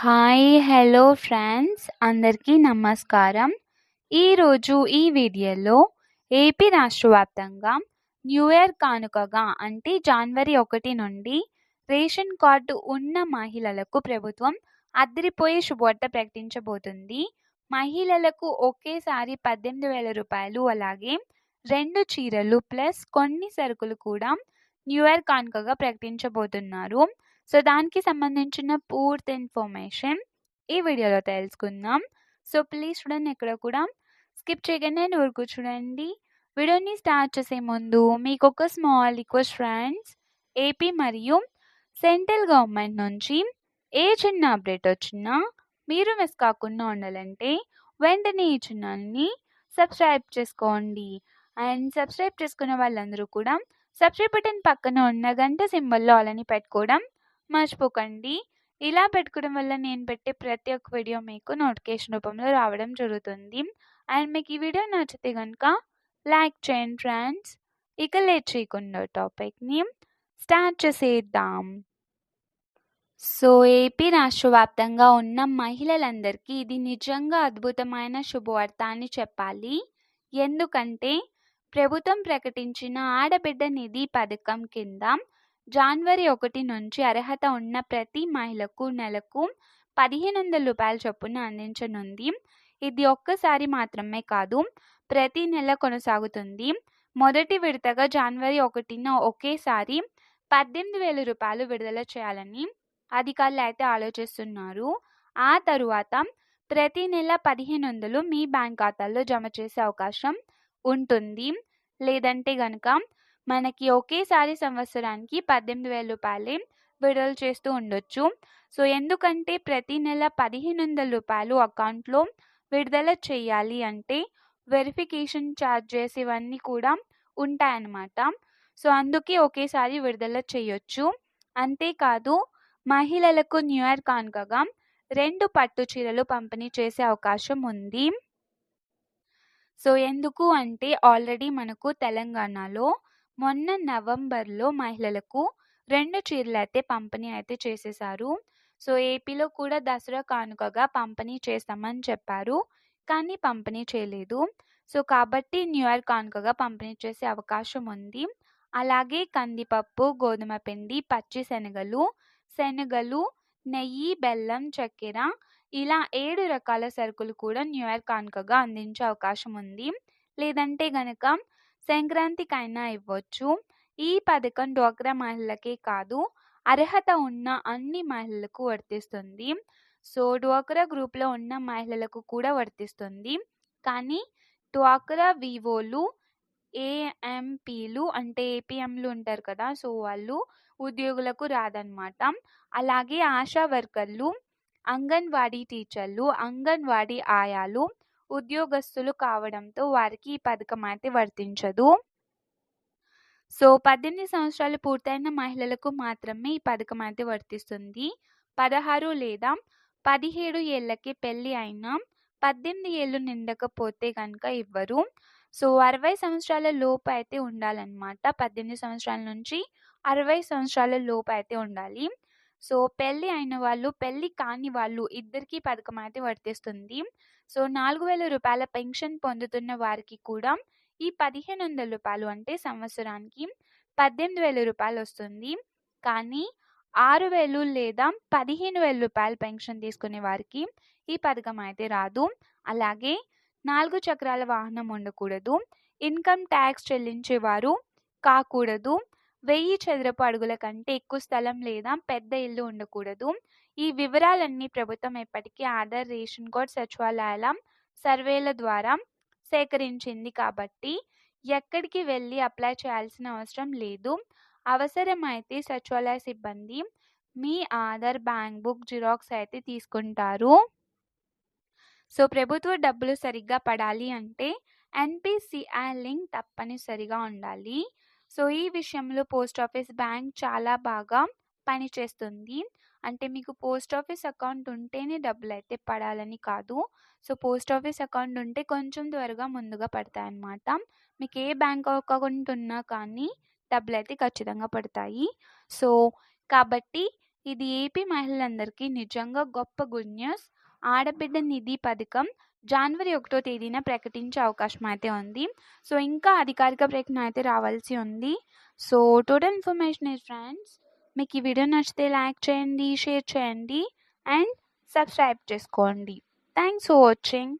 Hi hello friends అందరికీ నమస్కారం. ఈరోజు ఈ వీడియోలో ఏపీ రాష్ట్ర వ్యాప్తంగా న్యూ ఇయర్ కానుకగా అంటే జనవరి ఒకటి నుండి రేషన్ కార్డు ఉన్న మహిళలకు ప్రభుత్వం అదిరిపోయే శుభవార్త ప్రకటించబోతుంది. మహిళలకు ఒకేసారి పద్దెనిమిది వేల రూపాయలు అలాగే రెండు చీరలు ప్లస్ కొన్ని సరుకులు కూడా న్యూ ఇయర్ కానుకగా ప్రకటించబోతున్నారు. సో దానికి సంబంధించిన పూర్తి ఇన్ఫర్మేషన్ ఈ వీడియోలో తెలుసుకుందాం. సో ప్లీజ్ చూడండి ఇక్కడ కూడా. స్కిప్ చేయగానే ఊరుకు చూడండి. వీడియోని స్టార్ట్ చేసే ముందు మీకు ఒక స్మాల్ రిక్వెస్ట్ ఫ్రెండ్స్. ఏపీ మరియు సెంట్రల్ గవర్నమెంట్ నుంచి ఏ చిన్న అప్డేట్ వచ్చినా మీరు మిస్ కాకుండా ఉండాలంటే వెంటనే ఈ ఛానల్ని సబ్స్క్రైబ్ చేసుకోండి. అండ్ సబ్స్క్రైబ్ చేసుకున్న వాళ్ళందరూ కూడా సబ్స్క్రైబ్ బటన్ పక్కన ఉన్న గంట సింబల్లో అలాని పెట్టుకోవడం మర్చిపోకండి. ఇలా పెట్టుకోవడం వల్ల నేను పెట్టే ప్రతి ఒక్క వీడియో మీకు నోటిఫికేషన్ రూపంలో రావడం జరుగుతుంది. అండ్ మీకు ఈ వీడియో నచ్చితే కనుక లైక్ చేయండి ఫ్రెండ్స్. ఇక లేట్ చేయకుండా టాపిక్ని స్టార్ట్ చేసేద్దాం. సో ఏపీ రాష్ట్ర వ్యాప్తంగా ఉన్న మహిళలందరికీ ఇది నిజంగా అద్భుతమైన శుభవార్త అని చెప్పాలి. ఎందుకంటే ప్రభుత్వం ప్రకటించిన ఆడబిడ్డ నిధి పథకం కింద జనవరి ఒకటి నుంచి అర్హత ఉన్న ప్రతి మహిళకు నెలకు పదిహేను వందల రూపాయల చొప్పున అందించనుంది. ఇది ఒక్కసారి మాత్రమే కాదు ప్రతి నెల కొనసాగుతుంది. మొదటి విడతగా జనవరి ఒకటిన ఒకేసారి పద్దెనిమిది వేల రూపాయలు విడుదల చేయాలని అధికారులు అయితే ఆలోచిస్తున్నారు. ఆ తరువాత ప్రతి నెల పదిహేను వందలు మీ బ్యాంక్ ఖాతాల్లో జమ చేసే అవకాశం ఉంటుంది. లేదంటే కనుక మనకి ఒకేసారి సంవత్సరానికి పద్దెనిమిది వేల రూపాయలే విడుదల చేస్తూ ఉండొచ్చు. సో ఎందుకంటే ప్రతి నెల పదిహేను వందల రూపాయలు అకౌంట్లో విడుదల చేయాలి అంటే వెరిఫికేషన్ ఛార్జెస్ ఇవన్నీ కూడా ఉంటాయన్నమాట. సో అందుకే ఒకేసారి విడుదల చేయొచ్చు. అంతేకాదు మహిళలకు న్యూ ఇయర్ కానుకగా రెండు పట్టు చీరలు పంపిణీ చేసే అవకాశం ఉంది. సో ఎందుకు అంటే ఆల్రెడీ మనకు తెలంగాణలో మొన్న నవంబర్లో మహిళలకు రెండు చీరలు అయితే పంపిణీ అయితే చేసేసారు. సో ఏపీలో కూడా దసరా కానుకగా పంపిణీ చేస్తామని చెప్పారు. కానీ పంపిణీ చేయలేదు. సో కాబట్టి న్యూ ఇయర్ కానుకగా పంపిణీ చేసే అవకాశం ఉంది. అలాగే కందిపప్పు గోధుమ పిండి పచ్చి శనగలు శనగలు నెయ్యి బెల్లం చక్కెర ఇలా ఏడు రకాల సరుకులు కూడా న్యూ ఇయర్ కానుకగా అందించే అవకాశం ఉంది. లేదంటే గనక సంక్రాంతికైనా ఇవ్వచ్చు. ఈ పథకం డ్వాక్రా మహిళలకే కాదు అర్హత ఉన్న అన్ని మహిళలకు వర్తిస్తుంది. సో డ్వాక్రా గ్రూప్లో ఉన్న మహిళలకు కూడా వర్తిస్తుంది. కానీ డ్వాక్రా వివోలు ఏఎంపీలు అంటే ఏపీఎంలు ఉంటారు కదా సో వాళ్ళు ఉద్యోగులకు రాదనమాట అలాగే ఆశా వర్కర్లు అంగన్వాడీ టీచర్లు అంగన్వాడీ ఆయాలు ఉద్యోగస్తులు కావడంతో వారికి ఈ పథకం అయితే వర్తించదు. సో పద్దెనిమిది సంవత్సరాలు పూర్తయిన మహిళలకు మాత్రమే ఈ పథకం అయితే వర్తిస్తుంది. పదహారు లేదా పదిహేడు ఏళ్ళకి పెళ్ళి అయినా పద్దెనిమిది ఏళ్ళు నిండకపోతే కనుక ఇవ్వరు. సో అరవై సంవత్సరాల లోపు అయితే ఉండాలన్నమాట. పద్దెనిమిది సంవత్సరాల నుంచి అరవై సంవత్సరాల లోపు అయితే ఉండాలి. సో పెళ్ళి అయిన వాళ్ళు పెళ్ళి కాని వాళ్ళు ఇద్దరికి పథకం అయితే వర్తిస్తుంది. సో నాలుగు వేల రూపాయల పెన్షన్ పొందుతున్న వారికి కూడా ఈ పదిహేను వందల రూపాయలు అంటే సంవత్సరానికి పద్దెనిమిది వేల రూపాయలు వస్తుంది. కానీ ఆరు వేలు లేదా పదిహేను వేల రూపాయల పెన్షన్ తీసుకునే వారికి ఈ పథకం అయితే రాదు. అలాగే నాలుగు చక్రాల వాహనం ఉండకూడదు. ఇన్కమ్ ట్యాక్స్ చెల్లించేవారు కాకూడదు. వెయ్యి చదరపు అడుగుల కంటే ఎక్కువ స్థలం లేదా పెద్ద ఇల్లు ఉండకూడదు. ఈ వివరాలన్నీ ప్రభుత్వం ఎప్పటికీ ఆధార్ రేషన్ కార్డ్ సచివాలయాల సర్వేల ద్వారా సేకరించింది కాబట్టి ఎక్కడికి వెళ్ళి అప్లై చేయాల్సిన అవసరం లేదు. అవసరమైతే సచివాలయ సిబ్బంది మీ ఆధార్ బ్యాంక్ బుక్ జిరాక్స్ అయితే తీసుకుంటారు. సో ప్రభుత్వ డబ్బులు సరిగ్గా పడాలి అంటే ఎన్పిసిఐ లింక్ తప్పనిసరిగా ఉండాలి. సో ఈ విషయంలో పోస్ట్ ఆఫీస్ బ్యాంక్ చాలా బాగా పనిచేస్తుంది. అంటే మీకు పోస్ట్ ఆఫీస్ అకౌంట్ ఉంటేనే డబ్బులు అయితే పడాలని కాదు. సో పోస్ట్ ఆఫీస్ అకౌంట్ ఉంటే కొంచెం త్వరగా ముందుగా పడతాయి అన్నమాట మీకు ఏ బ్యాంక్ అకౌంట్ ఉన్నా కానీ డబ్బులు అయితే ఖచ్చితంగా పడతాయి. సో కాబట్టి ఇది ఏపీ మహిళలందరికీ నిజంగా గొప్ప గుడ్ న్యూస్. ఆడబిడ్డ నిధి పథకం జనవరి ఒకటో తేదీన ప్రకటించే అవకాశం అయితే ఉంది. సో ఇంకా అధికారిక ప్రకటన అయితే రావాల్సి ఉంది. So total information is friends మీకు ఈ వీడియో నచ్చితే లైక్ చేయండి షేర్ చేయండి అండ్ సబ్స్క్రైబ్ చేసుకోండి. Thanks for watching